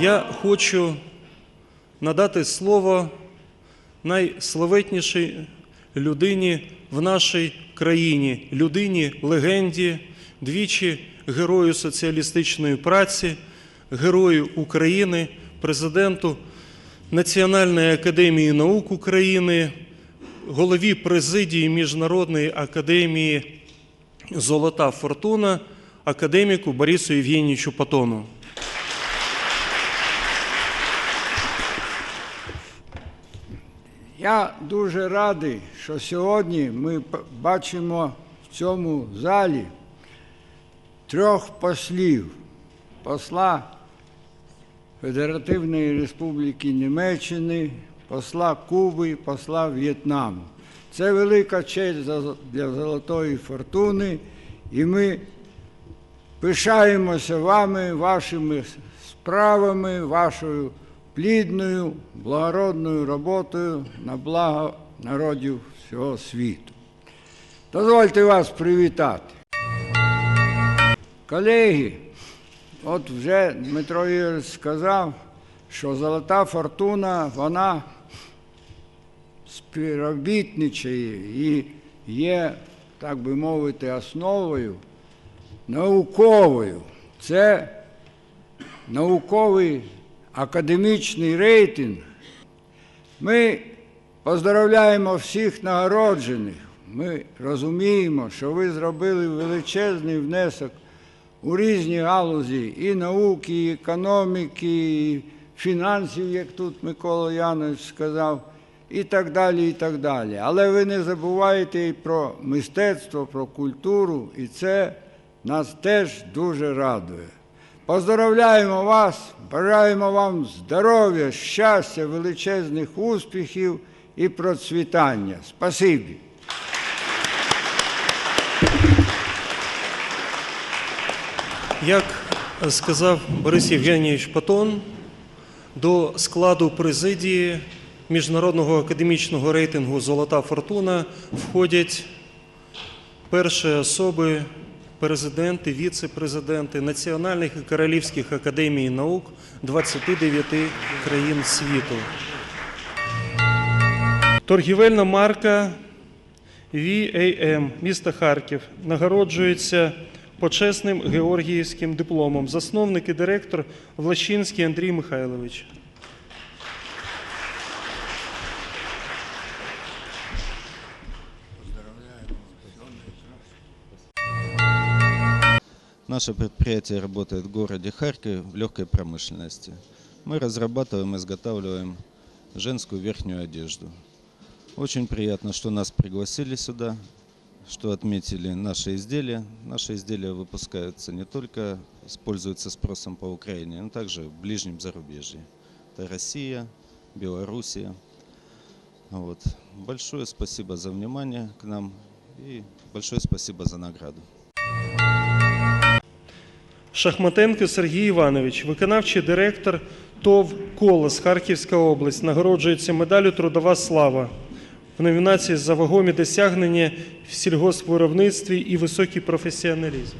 Я хочу надати слово найславетнішій людині в нашій країні, людині легенді, двічі герою соціалістичної праці, герою України, президенту Національної академії наук України, голові президії Міжнародної академії Золота Фортуна, академіку Борису Євгенійовичу Патону. Я дуже радий, що сьогодні ми бачимо в цьому залі трьох послів: посла Федеративної Республіки Німеччини, посла Куби, посла В'єтнаму. Це велика честь для Золотої фортуни, і ми пишаємося вами, вашими справами, вашою плідною, благородною роботою на благо народів всього світу. Дозвольте вас привітати. Колеги, от вже Дмитро Ігорович сказав, що Золота фортуна, вона співробітничає і є, так би мовити, основою науковою. Це науковий академічний рейтинг. Ми поздравляємо всіх нагороджених. Ми розуміємо, що ви зробили величезний внесок у різні галузі і науки, і економіки, і фінансів, як тут Микола Янович сказав, і так далі, і так далі. Але ви не забуваєте і про мистецтво, про культуру, і це нас теж дуже радує. Поздоровляємо вас, бажаємо вам здоров'я, щастя, величезних успіхів і процвітання. Спасибі. Як сказав Борис Євгенійович Патон, до складу президії міжнародного академічного рейтингу Золота фортуна входять перші особи, президенти, віце-президенти національних і королівських академій наук 29 країн світу. Торгівельна марка VAM міста Харків нагороджується почесним георгіївським дипломом. Засновник і директор Влащинський Андрій Михайлович. Наше предприятие работает в городе Харькове в легкой промышленности. Мы разрабатываем и изготавливаем женскую верхнюю одежду. Очень приятно, что нас пригласили сюда, что отметили наши изделия. Наши изделия выпускаются не только, пользуются спросом по Украине, но также в ближнем зарубежье. Это Россия, Белоруссия. Вот. Большое спасибо за внимание к нам и большое спасибо за награду. Шахматенко Сергій Іванович, виконавчий директор ТОВ «Колос» Харківська область, нагороджується медаллю Трудова слава в номінації за вагомі досягнення в сільгоспвиробництві і високий професіоналізм.